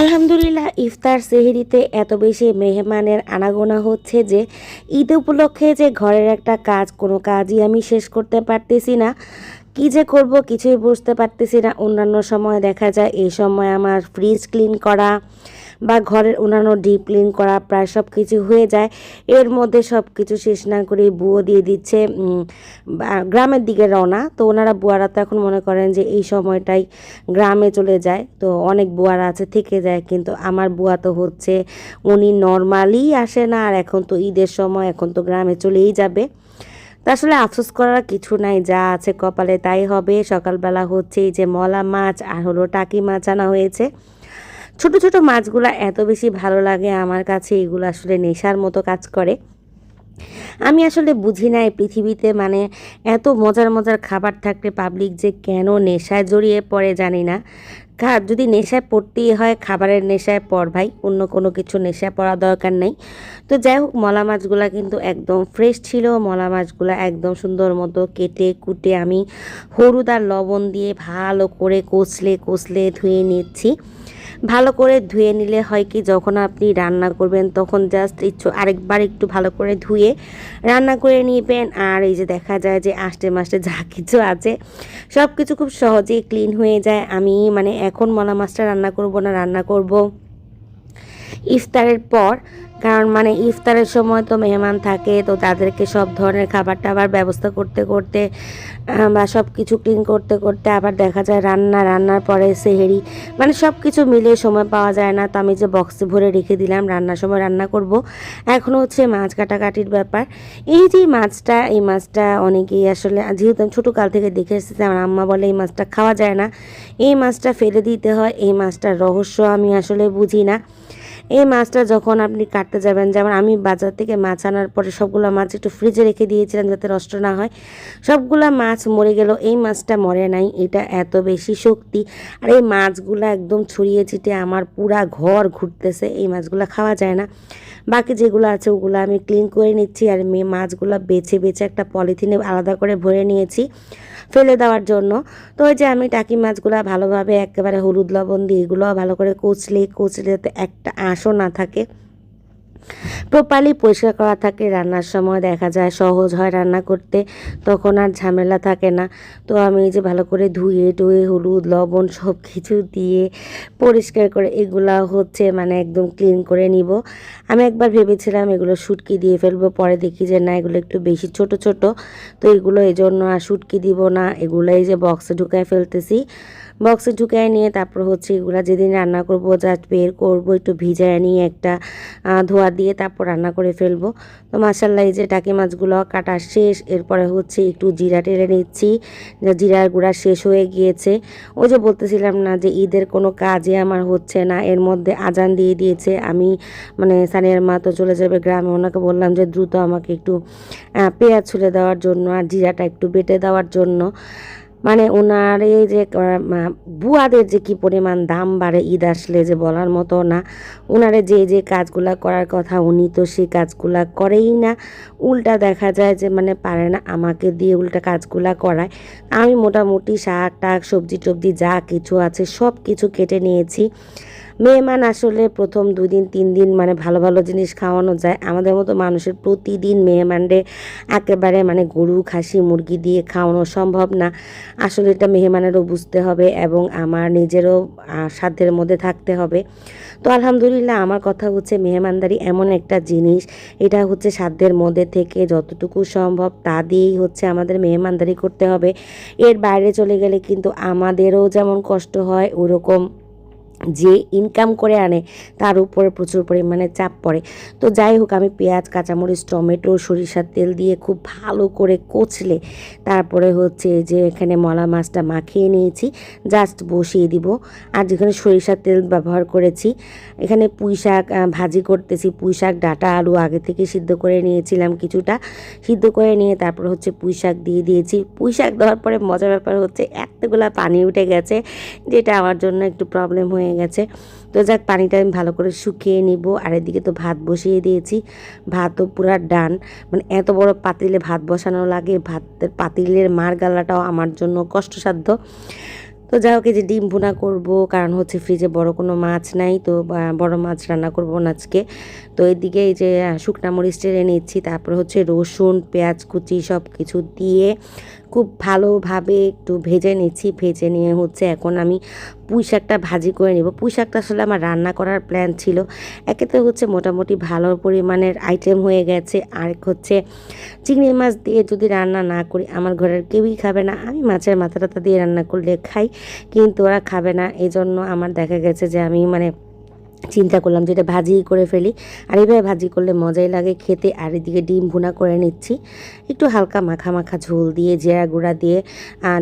আলহামদুলিল্লাহ, ইফতার সেহেরিতে এত বেশি মেহমানের আনাগোনা হচ্ছে যে, ঈদ উপলক্ষে যে ঘরের একটা কাজ, কোনো কাজই আমি শেষ করতে পারতেছি না। কি যে করব কিছুই বুঝতে পারতেছি না। অন্যান্য সময় দেখা যায়, এই সময় আমার ফ্রিজ ক্লিন করা বা ঘরের অন্যান্য ডিপ ক্লিন করা প্রায় সব কিছু হয়ে যায়। এর মধ্যে সব কিছু শেষ না করে বুয়ো দিয়ে দিচ্ছে গ্রামের দিকে রওনা। তো ওনারা বুয়ারা তো এখন মনে করেন যে এই সময়টাই গ্রামে চলে যায়। তো অনেক বুয়ারা আছে, থেকে যায়, কিন্তু আমার বুয়া তো হচ্ছে, উনি নর্মালি আসে না, আর এখন তো ঈদের সময়, এখন তো গ্রামে চলেই যাবে। তা আসলে আফসোস করার কিছু নাই, যা আছে কপালে তাই হবে। সকালবেলা হচ্ছে এই যে মলা মাছ আর হলো টাকি মাছ আনা হয়েছে। ছোট ছোট মাছগুলো এত বেশি ভালো লাগে, আমার কাছে এগুলো আসলে নেশার মতো কাজ করে। আমি আসলে বুঝি না পৃথিবীতে মানে এত মজার মজার খাবার থাকলে পাবলিক যে কেন নেশায় জড়িয়ে পড়ে জানি না। যদি নেশায় পড়তেই হয়, খাবারের নেশায় পড় ভাই, অন্য কোনো কিছু নেশায় পড়া দরকার নেই। তো যাই হোক, মলা মাছগুলা কিন্তু একদম ফ্রেশ ছিল, মলা মাছগুলা একদম সুন্দর মতো কেটে কুটে আমি হলুদ আর লবণ দিয়ে ভালো করে কষলে কষলে ধুয়ে নিচ্ছি। ভালো করে ধুয়ে নিলে হয় কি, যখন আপনি রান্না করবেন তখন জাস্ট ইচ্ছু আরেকবার একটু ভালো করে ধুয়ে রান্না করে নিবেন। আর এই যে দেখা যায় যে আষ্টে মাসে যা কিছু আছে সব কিছু খুব সহজেই ক্লিন হয়ে যায়। আমি মানে এখন মলা মাছটা রান্না করব না, রান্না করব। ইফতারের পর, কারণ মানে ইফতারের সময় তো মেহমান থাকে, তো তাদেরকে সব ধরনের খাবার টাবার ব্যবস্থা করতে করতে বা সব কিছু ক্লিন করতে করতে আবার দেখা যায় রান্না, রান্নার পরে সেহেরি মানে সব কিছু মিলে সময় পাওয়া যায় না। তো আমি যে বক্সে ভরে রেখে দিলাম, রান্নার সময় রান্না করব। এখনও হচ্ছে মাছ কাটাকাটির ব্যাপার। এই যে মাছটা, এই মাছটা অনেকেই আসলে, যেহেতু আমি ছোটো কাল থেকে দেখে এসেছি, আমার আম্মা বলে এই মাছটা খাওয়া যায় না। এই মাছটা ফেলে দিতে হয়, এই মাছটার রহস্য আমি আসলে বুঝি না। এই মাছটা যখন আপনি কাটতে যাবেন, যেমন আমি বাজার থেকে মাছ আনার পরে সবগুলো মাছ একটু ফ্রিজে রেখে দিয়েছিলাম যাতে নষ্ট না হয়, সবগুলো মাছ মরে গেল। এই মাছটা মরে নাই, এটা এত বেশি শক্তি। আর এই মাছগুলো একদম ছড়িয়ে ছিটিয়ে আমার পুরা ঘর ঘুরতেছে, এই মাছগুলো খাওয়া যায় না। বাকি যেগুলো আছে, ওগুলো আমি ক্লিন করে নিচ্ছি আর মেয়ে মাছগুলো বেছে বেছে একটা পলিথিনে আলাদা করে ভরে নিয়েছি। ফেলে দেওয়ার জন্য। তো ওই যে আমি টাকি মাছগুলো ভালোভাবে একেবারে হলুদ লবণ দিয়ে এগুলো ভালো করে কচলে কচলে একটা আঁশও না থাকে। প্রপারলি পরিষ্কার করা থাকে, রান্নার সময় দেখা যায় সহজ হয় রান্না করতে, তখন আর ঝামেলা থাকে না। তো আমি এই যে ভালো করে ধুয়ে টুয়ে হলুদ, লবণ সব কিছু দিয়ে পরিষ্কার করে এগুলা হচ্ছে মানে একদম ক্লিন করে নিব। আমি একবার ভেবেছিলাম এগুলো শুটকি দিয়ে ফেলব, পরে দেখি যে না, এগুলো একটু বেশি ছোট ছোট। তো এগুলো এই জন্য আর শুটকি দিব না, এগুলো এই যে বক্সে ঢুকায় ফেলতেছি। বক্সে ঢুকায় নিয়ে তারপর হচ্ছে এগুলো যেদিন রান্না করব, জাস্ট বের করব, একটু ভিজায় নিয়ে একটা ধোয়া দিয়ে তারপর রান্না করে ফেলব। তো মাসাল্লাহ এই যে টাকি মাছগুলো কাটা শেষ, এরপরে হচ্ছে একটু জিরা টেলে নিচ্ছি। জিরার গুঁড়া শেষ হয়ে গিয়েছে। ওই যে বলতেছিলাম না যে ঈদের কোনো কাজই আমার হচ্ছে না, এর মধ্যে আজান দিয়ে দিয়েছে। আমি মানে সানিয়ার মা তো চলে যাবে গ্রামে, ওনাকে বললাম যে দ্রুত আমাকে একটু পেঁয়াজ ছুলে দেওয়ার জন্য আর জিরাটা একটু বেটে দেওয়ার জন্য। মানে ওনার এই যে বুয়াদের যে কি পরিমাণ দাম বাড়ে ঈদ আসলে যে বলার মতো না, ওনারে যে যে কাজগুলা করার কথা উনি তো সেই কাজগুলা করেই না। উল্টা দেখা যায় যে মানে পারে না আমাকে দিয়ে উল্টা কাজগুলা করায়। আমি মোটামুটি শাক টাক সবজি টবজি যা কিছু আছে সব কিছু কেটে নিয়েছি। মেহমান আসলে প্রথম দুই দিন তিন দিন মানে ভালো ভালো জিনিস খাওয়ানো যায়। আমাদের মতো মানুষের প্রতিদিন মেহমানরে একেবারে মানে গরু, খাসি, মুরগি দিয়ে খাওয়ানো সম্ভব না। আসলে এটা মেহমানেরও বুঝতে হবে এবং আমার নিজেরও সাধ্যের মধ্যে থাকতে হবে। তো আলহামদুলিল্লাহ আমার কথা হচ্ছে মেহমানদারি এমন একটা জিনিস। এটা হচ্ছে সাধ্যের মধ্যে থেকে যতটুকু সম্ভব তা দিয়েই হচ্ছে আমাদের মেহমানদারি করতে হবে। এর বাইরে চলে গেলে কিন্তু আমাদেরও যেমন কষ্ট হয়, ওরকম যে ইনকাম করে আনে, তার উপরে প্রচুর পরিমাণে চাপ পড়ে। তো যাই হোক, আমি পেঁয়াজ, কাঁচামরিচ, টমেটো, সরিষার তেল দিয়ে খুব ভালো করে কচলে, তারপরে হচ্ছে যে এখানে মলা মাছটা মাখিয়ে নিয়েছি জাস্ট বসিয়ে দিব। আর যেখানে সরিষার তেল ব্যবহার করেছি, এখানে পুঁই শাক ভাজি করতেছি, পুঁই শাক, ডাটা, আলু আগে থেকে সিদ্ধ করে নিয়েছিলাম কিছুটা। সিদ্ধ করে নিয়ে তারপর হচ্ছে পুঁই শাক দিয়ে দিয়েছি। পুঁই শাক দেওয়ার পরে মজার ব্যাপার হচ্ছে, এতগুলা পানি উঠে গেছে, যেটা আমার জন্য একটু প্রবলেম হয়ে গেছে। তো যাক, পানিটা আমি ভালো করে শুকিয়ে নিব। আর এদিকে তো ভাত বসিয়ে দিয়েছি। ভাতও পুরা ডান। মানে এত বড় পাতিলে ভাত বসানো লাগে। ভাতের পাতিলের মার গালাটাও আমার জন্য কষ্টসাধ্য। তো যাই হোক যে ডিম ভুনা করব। কারণ হচ্ছে ফ্রিজে বড় কোনো মাছ নাই। তো বড় মাছ রান্না করব না আজকে। তো এদিকে এই যে শুকনা মরিচ টেনে নিচ্ছি। তারপর হচ্ছে রসুন, পেঁয়াজ কুচি সব কিছু দিয়ে খুব ভালোভাবে একটু ভেজে নিচ্ছি, ভেজে নিয়ে হচ্ছে এখন আমি পুঁই শাকটা ভাজি করে নেব। পুঁই শাকটা আসলে আমার রান্না করার প্ল্যান ছিল। একে তো হচ্ছে মোটামুটি ভালো পরিমাণের আইটেম হয়ে গেছে। আরেক হচ্ছে চিংড়ি মাছ দিয়ে যদি রান্না না করি, আমার ঘরের কেউই খাবে না। আমি মাছের মাথা টাথা দিয়ে রান্না করলে খাই, কিন্তু ওরা খাবে না। এই জন্য আমার দেখা গেছে যে আমি মানে চিন্তা করলাম যে এটা ভাজি করে ফেলি। আর এইভাবে ভাজি করলে মজাই লাগে খেতে। আর এদিকে ডিম ভুনা করে নিচ্ছি। একটু হালকা মাখা মাখা ঝোল দিয়ে, জিরা গুঁড়া দিয়ে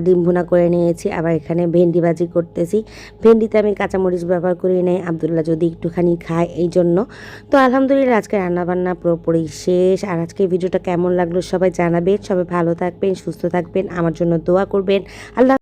ডিম ভুনা করে নিয়েছি। আবার এখানে ভেন্ডি ভাজি করতেছি। ভেন্ডিতে আমি কাঁচামরিচ ব্যবহার করি নাই। আবদুল্লাহ যদি একটুখানি খায় এই জন্য। তো আলহামদুলিল্লাহ আজকে রান্নাবান্না পুরোপুরি শেষ। আর আজকে ভিডিওটা কেমন লাগল সবাই জানাবেন। সবাই ভালো থাকবেন, সুস্থ থাকবেন। আমার জন্য দোয়া করবেন। আল্লাহ